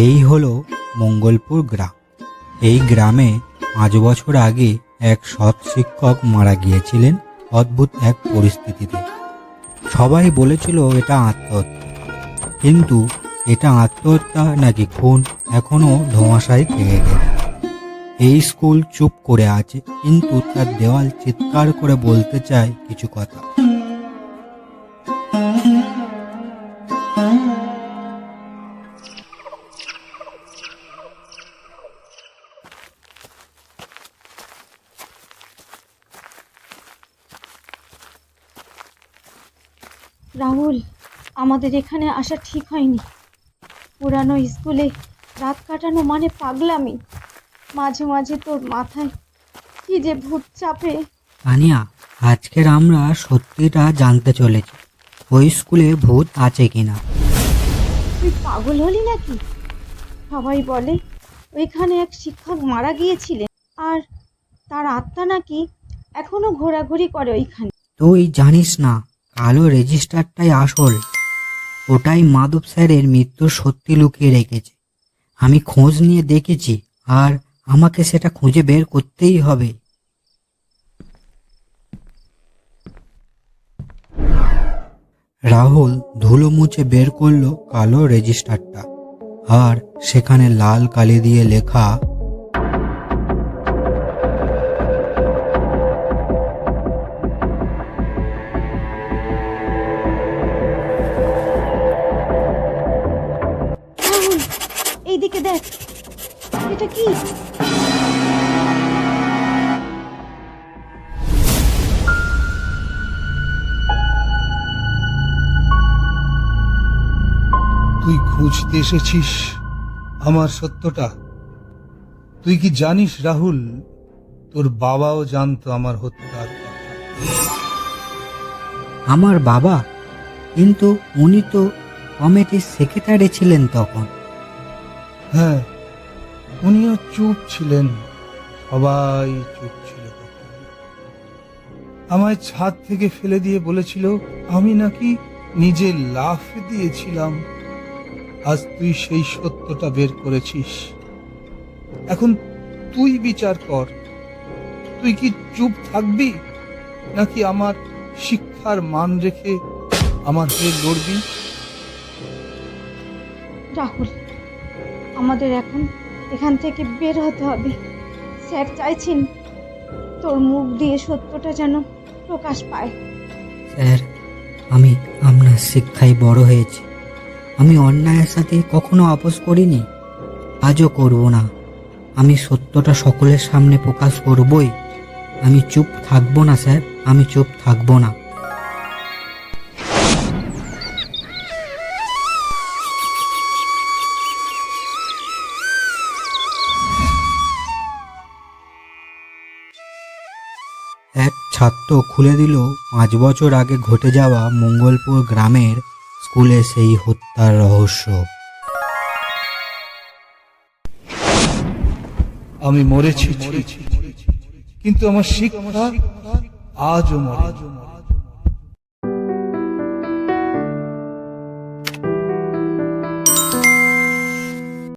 এই হলো মঙ্গলপুর গ্রাম। এই গ্রামে পাঁচ বছর আগে এক সৎ শিক্ষক মারা গিয়েছিলেন অদ্ভুত এক পরিস্থিতিতে। সবাই বলেছিল এটা আত্মহত্যা। কিন্তু এটা আত্মহত্যা নাকি খুন এখনও ধোঁয়াশায় থেকে গেছে। এই স্কুল চুপ করে আছে, কিন্তু তার দেওয়াল চিৎকার করে বলতে চায় কিছু কথা। রাহুল আমাদের এখানে আসা ঠিক হয়নি। পুরানো স্কুলে রাত কাটানো মানে পাগলামি। মাঝে মাঝে তোর মাথায় কি যে ভূত চাপে। তানিয়া আজকের আমরা সত্যিটা জানতে চলেছি। ওই স্কুলে ভূত আছে কিনা? তুই পাগল হলি নাকি? সবাই বলে ওইখানে এক শিক্ষক মারা গিয়েছিলেন আর তার আত্মা নাকি এখনও ঘোরাঘুরি করে ওইখানে। তুই জানিস না কালো রেজিস্টারটাই আসল। ওটাই মাধব স্যারের মৃত্যু সত্যি লুকিয়ে রেখেছে। আমি খোঁজ নিয়ে দেখেছি, আর আমাকে সেটা খুঁজে বের করতেই হবে। রাহুল ধুলো মুছে বের করল কালো রেজিস্টারটা, আর সেখানে লাল কালি দিয়ে লেখা এইদিকে দেখ এটা কি? তুই খুঁজতে এসেছিস আমার সত্যটা। তুই কি জানিস রাহুল? তোর বাবাও জানতো আমার হত্যার আমার বাবা? কিন্তু উনি তো কমিটির সেক্রেটারি ছিলেন তখন। হ্যাঁ উনিও চুপ ছিলেন, সবাই চুপ ছিল আমায় ছাদ থেকে ফেলে দিয়ে বলেছিল, আমি নাকি নিজে লাফ দিয়েছিলাম। আজ তুই সেই সত্যটা বের করেছিস। এখন তুই বিচার কর। তুই কি চুপ থাকবি? নাকি আমার শিক্ষার মান রেখে আমার হয়ে লড়বি? রাহুল আমাদের এখন এখান থেকে বের হতে হবে। স্যার চাইছেন তোর মুখ দিয়ে সত্যটা যেন প্রকাশ পায়। স্যার, আমি আপনার শিক্ষায় বড় হয়েছি। আমি অন্যায়ের সাথে কখনো আপোষ করিনি। আজও করব না। আমি সত্যটা সকলের সামনে প্রকাশ করবই। আমি চুপ থাকব না, স্যার। আমি চুপ থাকব না। ছাত্র খুলে দিল পাঁচ বছর আগে ঘটে যাওয়া মঙ্গলপুর গ্রামের স্কুলে সেই হত্যার রহস্য আমি মরেছি কিন্তু আমার শিক্ষা আজও মরে